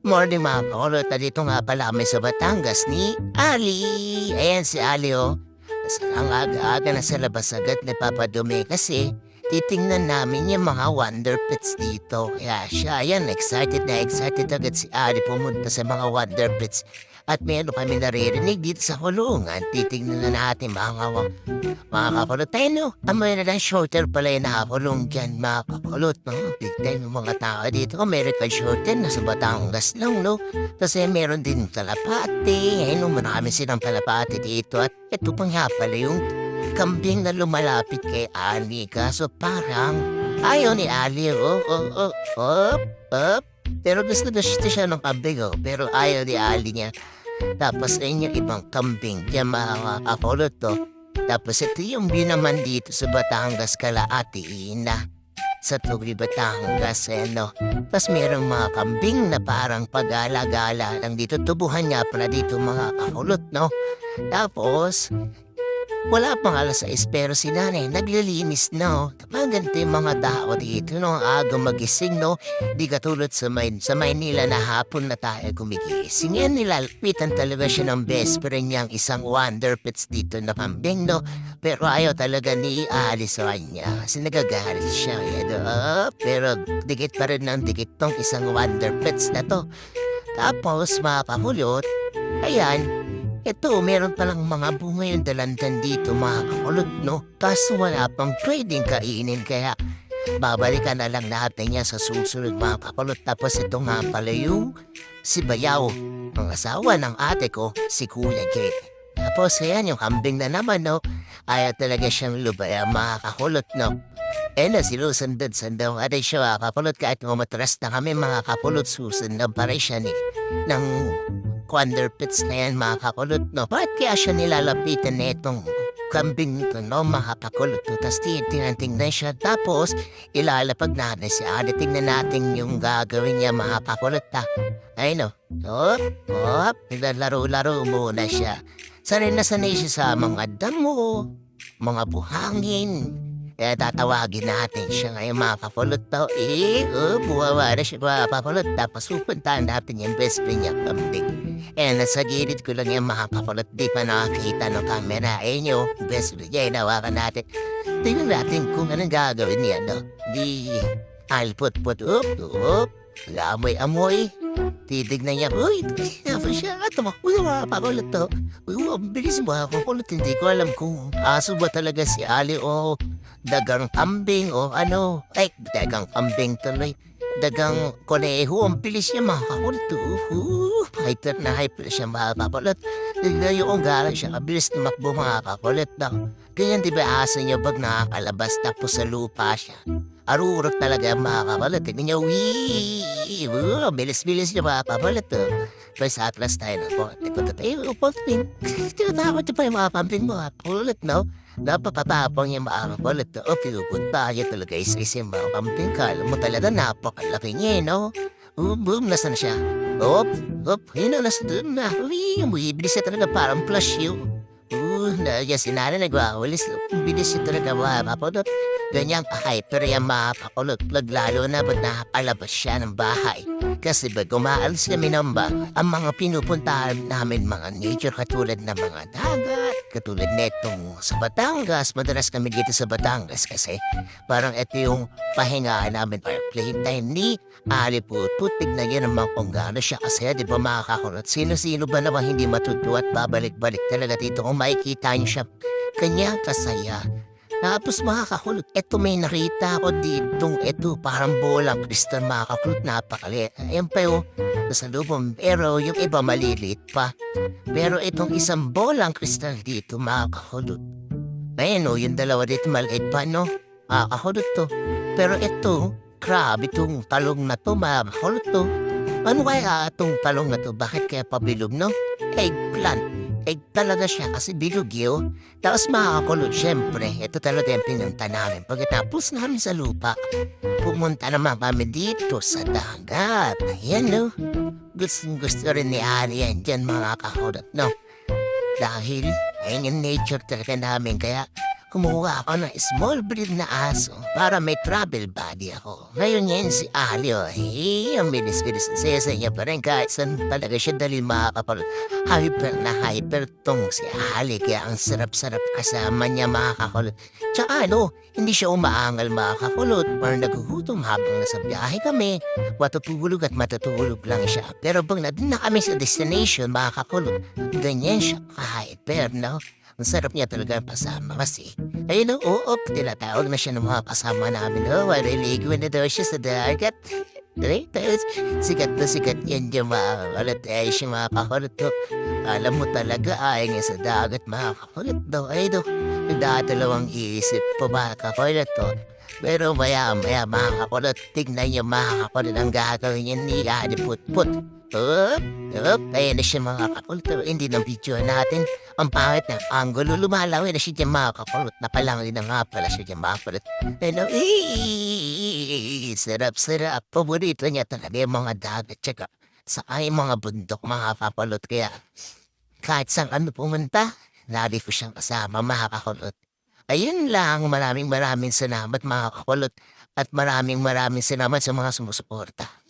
Morning mga kakulot, dito nga pala kami sa Batangas ni Ali. Ayan si Ali oh. Ang aga-aga na sa labas agad napapadumi kasi titingnan namin yung mga wonder pets dito. Kaya siya, ayan, excited na excited agad si Ali pumunta sa mga wonder pets. At meron kami naririnig dito sa kulungan. Titingnan na natin mga, mga kakulot. Tayo no, amoy na lang shorter pala yung nakakulong dyan mga kakulot. No? Big time yung mga tao dito. American shorter, nasa Batangas lang no. Kasi meron din talapati. Ayun, marami silang talapati dito. At ito pa nga pala yung kambing na lumalapit kay Ali. Kaso parang ayaw ni Ali. Oh, oh, oh, op, op. Pero gusto na siya ng kambing oh. Pero ayaw ni Ali niya. Tapos ayun yung ibang kambing. Mga kakulot to. Tapos ito yung view naman dito sa Batangas kala Ate Ina. Sa Tugli, Batangas, eh, no? Tapos merong mga kambing na parang pagala-gala lang dito. Tubuhan niya pala dito mga kakulot, no? Tapos, wala pang alas 6 pero si nanay naglilinis, no? Kapag ganito mga tao dito, no? Aga magising, no? Di katulad sa, May sa Maynila na hapon na tayo gumigising. Yan nilalpitan talaga siya ng best friend niyang isang wonder pets dito na kambing, no? Pero ayaw talaga ni aalis sa kanya kasi siya. Yan, oh, pero dikit pa rin ng dikit tong isang wonder pets na to. Tapos, mga kahulot, ayan, ito, meron palang mga bunga yung dalandan dito, mga kakulot, no? Kaso wala pang pwedeng kainin, kaya babalikan na lang natin yan sa susunod, mga kakulot. Tapos ito nga pala yung si Bayaw, ang asawa ng ate ko, si Kuya Jake. Tapos ayan, yung kambing na naman, no? Ayaw talaga siyang lubaya, mga kakulot, no? Eh na, sinusundan-sundan. At siya, mga kakulot, kahit umatras na kami, mga kakulot, susundan pa rin siya ni, ng wonder pits na yan, mga no? Bakit kaya siya nilalapitan na itong kambing nito, no, mga kakulot, no? Tapos tingnan siya. Tapos, ilalapag natin si Ate. Tingnan natin yung gagawin niya, mga kakulot, ha? Ay, no? Hop, hop, naglalaro-laro muna siya. Sanay na sanay siya sa mga damo, mga buhangin. Kaya tatawagin natin siya ngayon mga kapulot daw. Eh, oh, buwawa na siya mga kapulot. Tapos pupuntahan natin yung best friend niya, kambing. Eh, nasa gilid ko lang yung mga kapulot. Di pa nakakita ng camera. Eh, nyo, best friend niya, inawakan natin. Tingnan natin kung anong gagawin niya, no? Di, alput-put, up, up. Amoy-amoy. Titignan niya, uy, apa siya, ato mo, uy, mga kapulot to. Uy, ang bilis mo, kapulot, hindi ko alam kung aso ba talaga si Ali o dagang kambing o ano. Ay, dagang kambing tuloy. Dagang koneho, ang bilis niya kakulot. Uh, hyper na hyper siya mga kakulot. Tignan yung galang siya, kabilis tumakbo mga kakulot daw. Ganyan di ba aso niya pag nakakalabas tapos sa lupa siya. Arurot talaga ang mga kakulot. Tignan niya! Uh, bilis-bilis niya mga kakulot. Uh. First atlas tayo na po. Tikot na tayo, upotpin. Tinatakot niya pa yung mga kambing mo, kakulot, no? Napapatapang yung mga kakulot. O, pinupunta niya talaga isa-isa yung mga kambing. Kala mo talaga napakalaki niya, no? Oh, boom, nasan siya? Op, op, yun na, nasa doon na. Uy, bumibilis siya talaga parang flash yun. Uh, na, yan si nanay nagwawalis. Bilis siya talaga mga kapulot. Ganyan ka-hyper yung mga kapulot. Lalo na ba't nakapalabas siya ng bahay. Kasi pag umaalis kami ng ba, ang mga pinupuntahan namin mga nature katulad ng mga dagat, katulad netong sa Batangas. Madalas kami dito sa Batangas kasi parang ito yung pahingaan namin or playtime ni Ali Putput. Tignan niyo naman kung gaano siya kasi di ba mga kakulot. Sino-sino ba naman hindi matutuwa at babalik-balik talaga dito kung makikita niyo siya kanya kasaya. Tapos mga kakulot, eto may nakita ako ditong eto parang bolang kristal mga kakulot, napakaliit. Ayan pa yung nasa lubong, pero yung iba maliliit pa. Pero itong isang bolang kristal dito mga kakulot. Ayan o, yung dalawa dito maliit pa no? Mga kakulot to. Pero ito, grabe itong talong na to mga kakulot to. Ano kaya itong talong na to? Bakit kaya pabilog no? Eggplant. Egg talaga siya kasi bilog yun. Tapos makakakulot, syempre, ito talaga yung pinunta namin. Pagkatapos namin sa lupa, pumunta naman kami dito sa dagat. Ayan, no? Gustong gusto rin ni Ari yan dyan, mga kakulot, no? Dahil, ayun yung nature talaga namin, kaya kumuha ako ng small breed na aso para may travel buddy ako. Ngayon yan si Alio, eh, ang bilis-bilis na saya sa niya pa rin kahit saan talaga siya dali makakapal. Hyper na hyper tong si Ali, kaya ang sarap-sarap kasama niya makakakulot. Tsaka ano, hindi siya umaangal makakakulot or nagugutom habang nasa biyahe kami. Matutulog at matutulog lang siya. Pero pag na kami sa destination, makakakulot, ganyan siya ka-hyper, no? Ang sarap niya talaga pasama kasi. Ayun o, oo, tinatawag na siya ng mga kasama namin. Oh, mariligo na daw siya sa dagat. Right? Tapos, sikat na sikat yan yung mga kakulit. Ay, siya mga kakulit to. Alam mo talaga, ay nga sa dagat mga kakulit daw. Ay, do. Nagdadalawang isip po mga kakulit to. Pero maya maya mga kakulit, tignan niyo mga kakulit ang gagawin niya ni Adi Put-Put. Up, up, ayan na siya mga. Pero Hindi ng video natin. Ang pangit ng angulo, lumalaw na siya dyan mga kakulit. Napalangoy na nga pala siya dyan mga kakulit. Ano, sarap, sarap. Paborito niya talaga yung mga dagat. Tsaka, sa ay mga bundok mga kapalot. Kaya, kahit saan kami pumunta, lagi ko siyang kasama mga kakulot. Ayun lang, maraming maraming salamat mga. At maraming maraming salamat sa mga sumusuporta.